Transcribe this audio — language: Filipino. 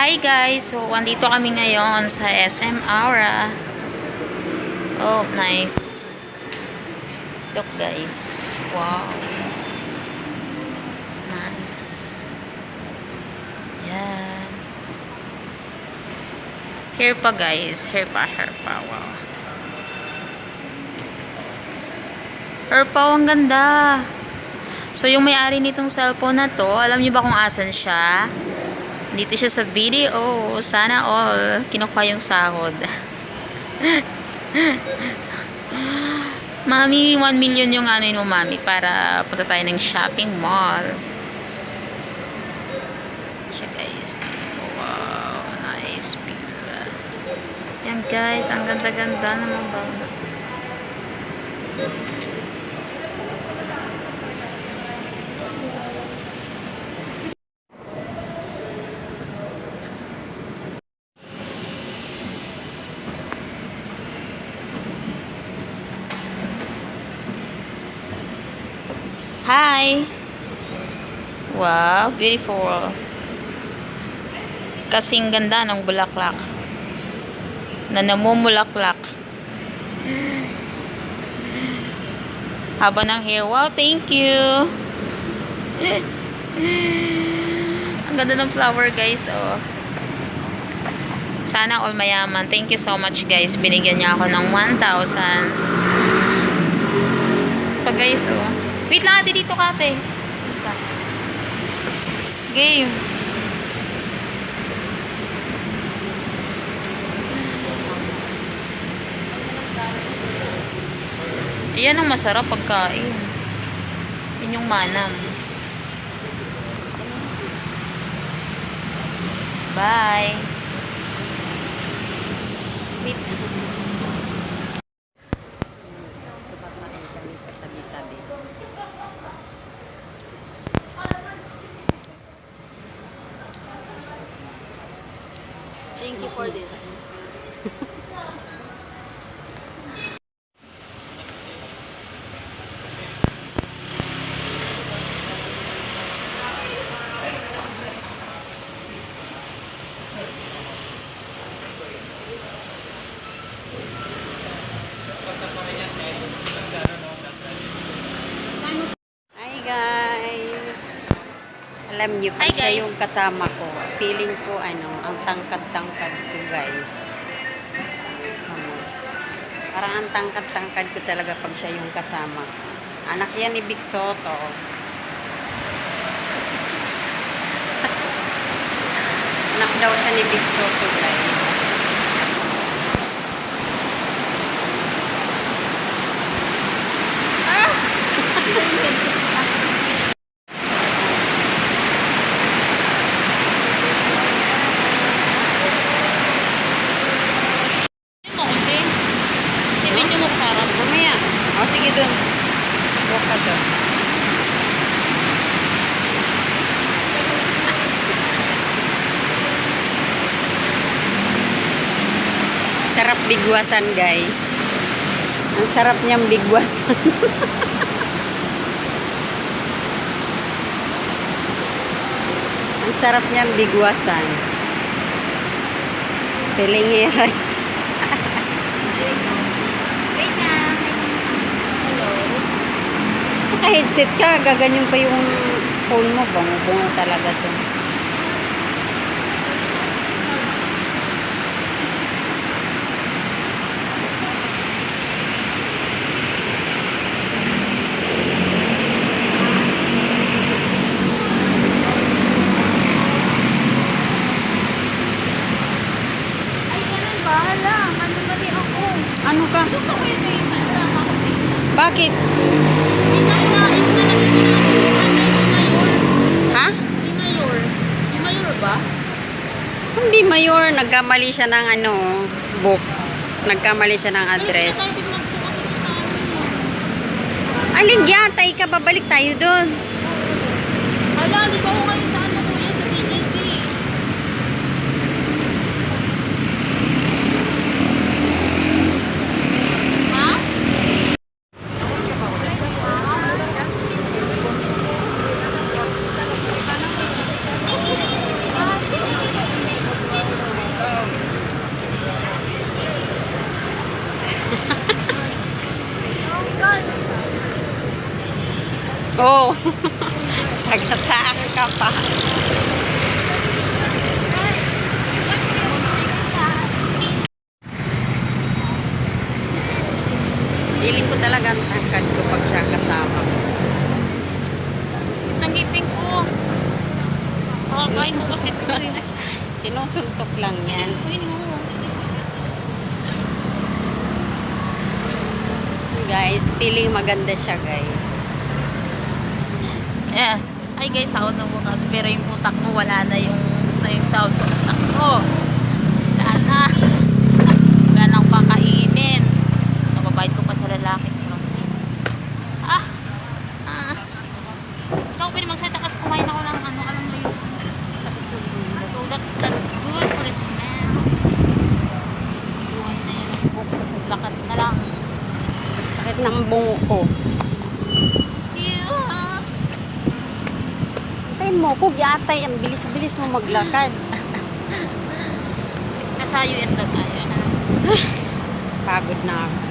Hi guys! So, andito kami ngayon sa SM Aura. Oh, nice. Look guys. Wow. It's nice. Yan. Hair pa guys. Hair pa, hair pa. Wow. Oh, ang ganda. So, yung may-ari nitong cellphone na to, alam niyo ba kung asan siya? Dito siya sa video. Sana all. Kinukuha yung sahod. mami, 1 million yung ano yun mo, mami. Para punta tayo ng shopping mall. Siya, guys. Wow. Nice view. Yan, guys. Ang ganda-ganda ng mga bawang. Hi! Wow, beautiful. Kasing ganda ng bulaklak. Na namumulaklak. Haba ng hair. Wow, thank you! Ang ganda ng flower, guys. Oh. Sana all mayaman. Thank you so much, guys. Binigyan niya ako ng 1,000. Ito, guys, oh. Wait lang, ate. Dito ka, ate. Game. Yan ang masarap pagkain. Yan yung manam. Bye. Wait. Thank you for this. Hi guys! Alam niyo, pag siya yung kasama ko, feeling ko ano, ang tangkad-tangkad ko guys. Ano, parang ang tangkad-tangkad ko talaga pag siya yung kasama. Anak yan ni Big Soto. Anak daw siya ni Big Soto guys. Ano mo kasi? I-video mo ko sa harap. Mamaya. O sige dun. Walk ka dun. Sarap bigwasan guys. Ang sarap niyang bigwasan. Ang sarap niyang bigwasan. Piling hiray. Wait na. Hello. Naka-headset ka, gaganyan pa yung phone mo. Bango-bango talaga to. Ay, ganun ba? Hala, mali ako. Ano ka? Gusto ko yun yung tama ako. Bakit? Yung na, yung na, yung na, yung na, yung mayor. Ha? Yung mayor. Yung mayor ba? Hindi mayor, nagkamali siya ng ano, book. Nagkamali siya ng address. Alin yatay ka, babalik tayo doon. Hala, hindi ko ako ngayon sa ano Oh, sagasaan ka pa. Feeling ko talaga ang tangkad ko pag siya kasama. Nangipin ko. Pakakain mo kasi ito rin. Sinusuntok lang yan. Kunin mo. Guys, feeling maganda siya guys. Eh, ay guys, sahod na bukas. Pero yung utak mo, wala na yung, gusto yung sahod sa utak ko. Wala na. Wala nang pakainin. Nababayad ko pa sa lalaki. Ah, ah. Ikaw pwede magsalita kasi kumain ako ng ano, alam mo yun. So that's not good for his smell. Buhay na yun. Naglakad na lang. Sakit ng bungo ko. Yeah. Tayin mo ko, yatay. Ang bilis-bilis mo maglakad. Nasa US daw tayo. Pagod na ako.